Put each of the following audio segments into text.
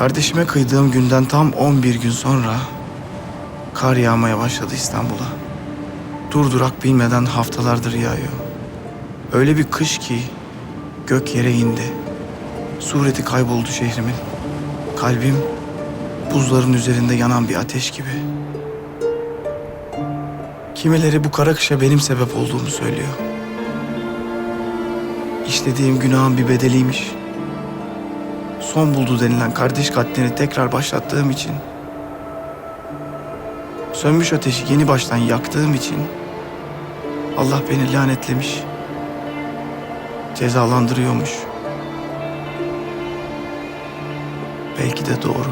Kardeşime kıydığım günden tam 11 gün sonra kar yağmaya başladı İstanbul'a. Durdurak bilmeden haftalardır yağıyor. Öyle bir kış ki gök yere indi. Sureti kayboldu şehrimin. Kalbim buzların üzerinde yanan bir ateş gibi. Kimileri bu kara kışa benim sebep olduğumu söylüyor. İşlediğim günahın bir bedeliymiş. Son buldu denilen kardeş katlini tekrar başlattığım için. Sönmüş ateşi yeni baştan yaktığım için Allah beni lanetlemiş. Cezalandırıyormuş. Belki de doğru.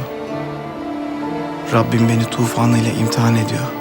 Rabbim beni tufanıyla imtihan ediyor.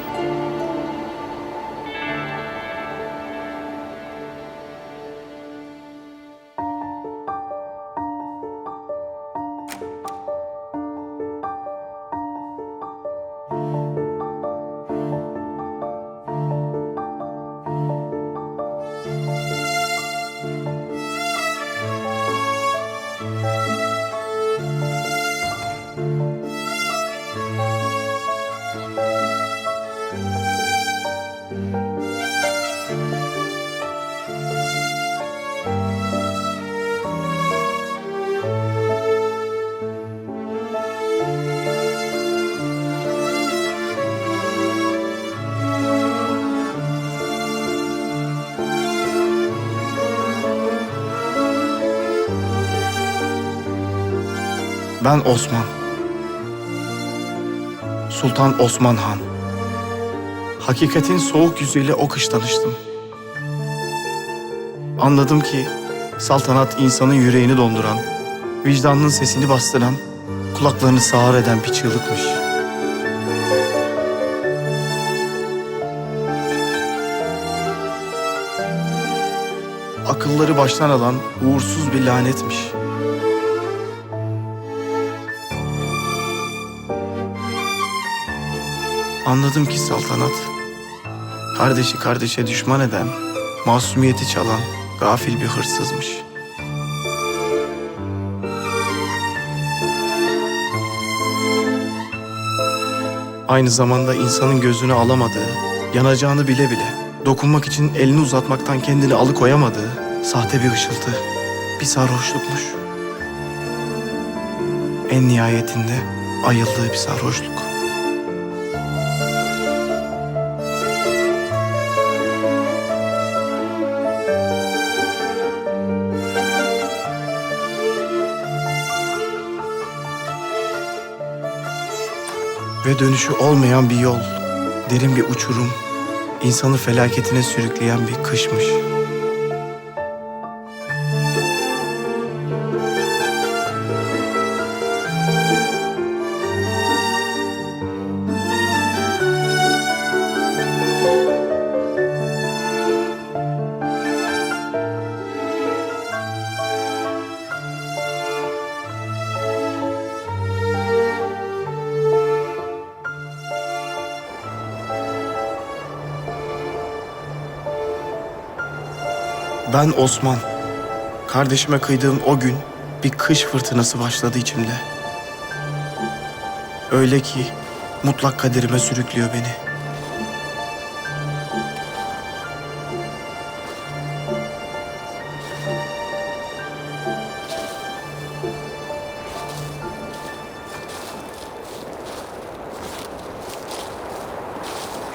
Ben Osman. Sultan Osman Han. Hakikatin soğuk yüzüyle o kış tanıştım. Anladım ki saltanat insanın yüreğini donduran, vicdanının sesini bastıran, kulaklarını sağır eden bir çığlıkmış. Akılları baştan alan uğursuz bir lanetmiş. Anladım ki saltanat, kardeşi kardeşe düşman eden, masumiyeti çalan gafil bir hırsızmış. Aynı zamanda insanın gözünü alamadığı, yanacağını bile bile, dokunmak için elini uzatmaktan kendini alıkoyamadığı sahte bir ışıltı, bir sarhoşlukmuş. En nihayetinde ayıldığı bir sarhoşluk. Ve dönüşü olmayan bir yol, derin bir uçurum, insanı felaketine sürükleyen bir kışmış. Ben Osman. Kardeşime kıydığım o gün bir kış fırtınası başladı içimde. Öyle ki mutlak kaderime sürüklüyor beni.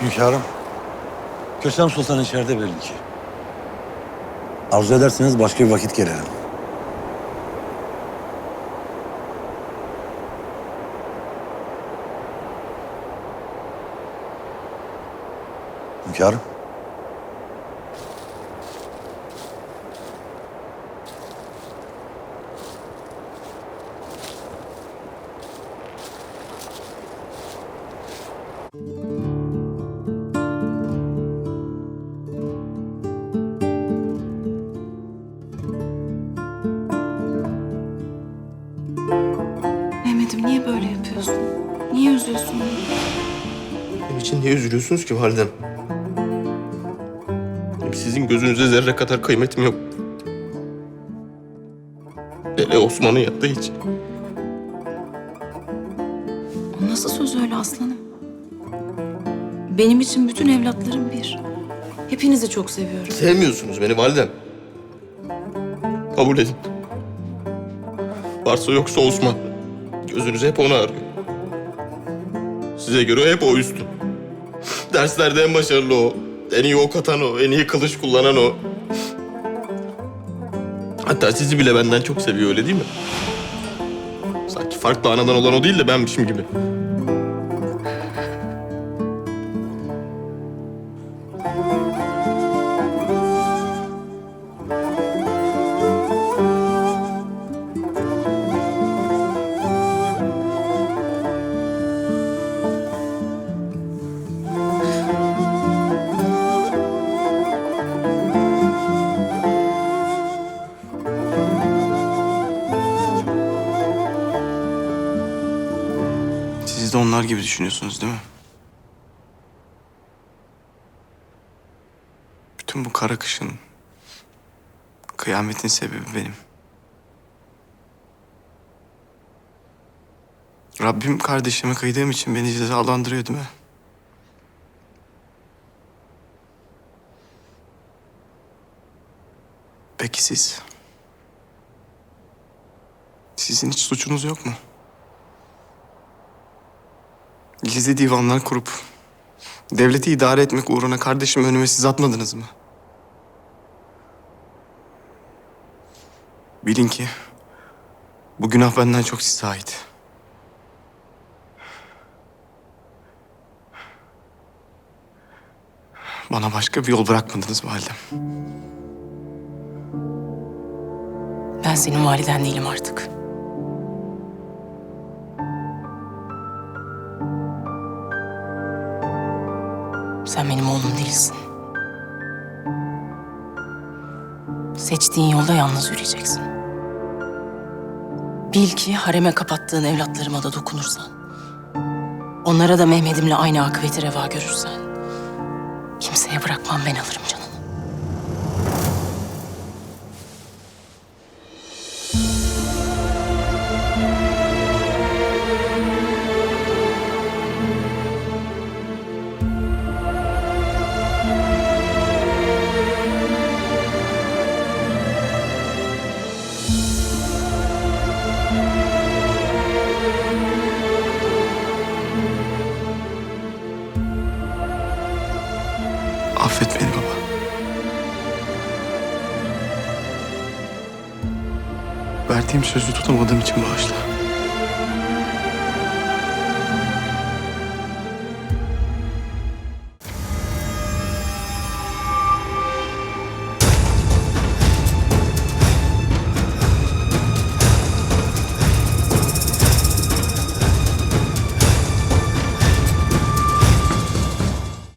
Hünkârım, Kösem Sultan içeride belli ki. Arzu ederseniz başka bir vakit gelelim. Hünkârım. İçin niye üzülüyorsunuz ki validem? Benim sizin gözünüze zerre kadar kıymetim yok. Hele Osman'ın yanında hiç. aslanım. Benim için bütün evlatlarım bir. Hepinizi çok seviyorum. Sevmiyorsunuz beni validem. Kabul edin. Varsa yoksa Osman. Gözünüz hep onu arıyor. Size göre hep o üstün. Derslerde en başarılı o. En iyi ok atan o. En iyi kılıç kullanan o. Hatta sizi bile benden çok seviyor öyle değil mi? Sanki farklı anadan olan o değil de benmişim gibi. Siz de onlar gibi düşünüyorsunuz değil mi? Bütün bu kara kışın, kıyametin sebebi benim. Rabbim kardeşime kıydığım için beni cezalandırıyor değil mi? Peki siz? Sizin hiç suçunuz yok mu? Gizli divanlar kurup devleti idare etmek uğruna kardeşimi önüme siz atmadınız mı? Bilin ki bu günah benden çok size ait. Bana başka bir yol bırakmadınız validem. Ben senin validen değilim artık. Sen benim oğlum değilsin. Seçtiğin yolda yalnız yürüyeceksin. Bil ki hareme kapattığın evlatlarıma da dokunursan, onlara da Mehmet'imle aynı akıbeti reva görürsen, kimseye bırakmam ben alırım canını. Affet beni baba. Verdiğim sözü tutamadığım için bağışla.